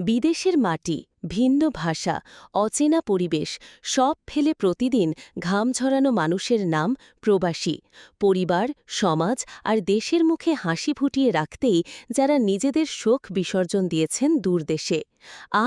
বিদেশের মাটি, ভিন্ন ভাষা, অচেনা পরিবেশ, সব ফেলে প্রতিদিন ঘাম ঝরানো মানুষের নাম প্রবাসী। পরিবার, সমাজ আর দেশের মুখে হাসি ফুটিয়ে রাখতেই যারা নিজেদের শোক বিসর্জন দিয়েছেন দূরদেশে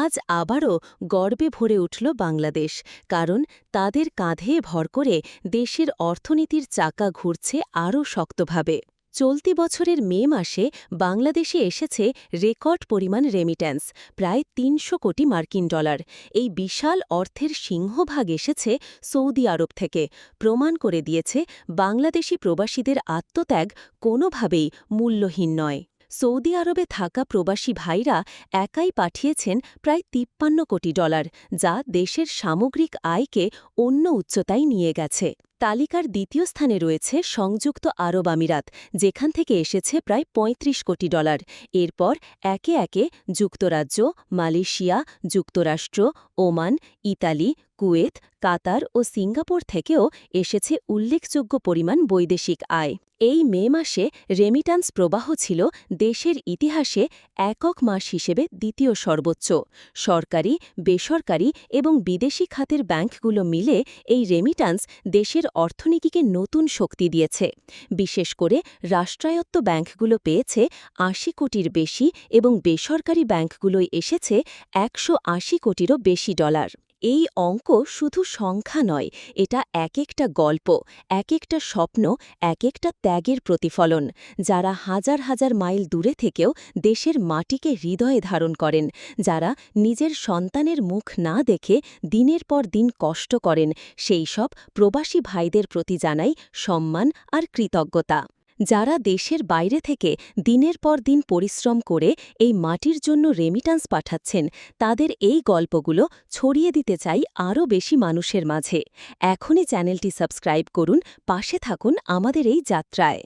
আজ আবারও গর্বে ভরে উঠল বাংলাদেশ, কারণ তাদের কাঁধে ভর করে দেশের অর্থনীতির চাকা ঘুরছে আরও শক্তভাবে। চলতি বছরের মে মাসে বাংলাদেশে এসেছে রেকর্ড পরিমাণ রেমিট্যান্স প্রায় তিনশো কোটি মার্কিন ডলার। এই বিশাল অর্থের সিংহভাগ এসেছে সৌদি আরব থেকে। প্রমাণ করে দিয়েছে, বাংলাদেশি প্রবাসীদের আত্মত্যাগ কোনোভাবেই মূল্যহীন নয়। সৌদি আরবে থাকা প্রবাসী ভাইরা একাই পাঠিয়েছেন প্রায় তিপ্পান্ন কোটি ডলার, যা দেশের সামগ্রিক আয়কে অন্য উচ্চতায় নিয়ে গেছে। তালিকার দ্বিতীয় স্থানে রয়েছে সংযুক্ত আরব আমিরাত, যেখান থেকে এসেছে প্রায় ৩৫ কোটি ডলার। এরপর একে একে যুক্তরাজ্য, মালয়েশিয়া, যুক্তরাষ্ট্র, ওমান, ইতালি, কুয়েত, কাতার ও সিঙ্গাপুর থেকেও এসেছে উল্লেখযোগ্য পরিমাণ বৈদেশিক আয়। এই মে মাসে রেমিটান্স প্রবাহ ছিল দেশের ইতিহাসে একক মাস হিসেবে দ্বিতীয় সর্বোচ্চ। সরকারি, বেসরকারি এবং বিদেশি খাতের ব্যাংকগুলো মিলে এই রেমিটান্স দেশের অর্থনীতিকে নতুন শক্তি দিয়েছে। বিশেষ করে রাষ্ট্রায়ত্ত ব্যাংকগুলো পেয়েছে আশি কোটির বেশি এবং বেসরকারি ব্যাংকগুলোয় এসেছে একশো আশি কোটিরও বেশি ডলার। এই অঙ্ক শুধু সংখ্যা নয়, এটা এক একটা গল্প এক একটা স্বপ্ন এক একটা ত্যাগের প্রতিফলন। যারা হাজার হাজার মাইল দূরে থেকেও দেশের মাটিকে হৃদয়ে ধারণ করেন, যারা নিজের সন্তানের মুখ না দেখে দিনের পর দিন কষ্ট করেন, সেই সব প্রবাসী ভাইদের প্রতি জানাই সম্মান আর কৃতজ্ঞতা। যারা দেশের বাইরে থেকে দিনের পর দিন পরিশ্রম করে এই মাটির জন্য রেমিটান্স পাঠাচ্ছেন, তাদের এই গল্পগুলো ছড়িয়ে দিতে চাই আরও বেশি মানুষের মাঝে। এখনই চ্যানেলটি সাবস্ক্রাইব করুন, পাশে থাকুন আমাদের এই যাত্রায়।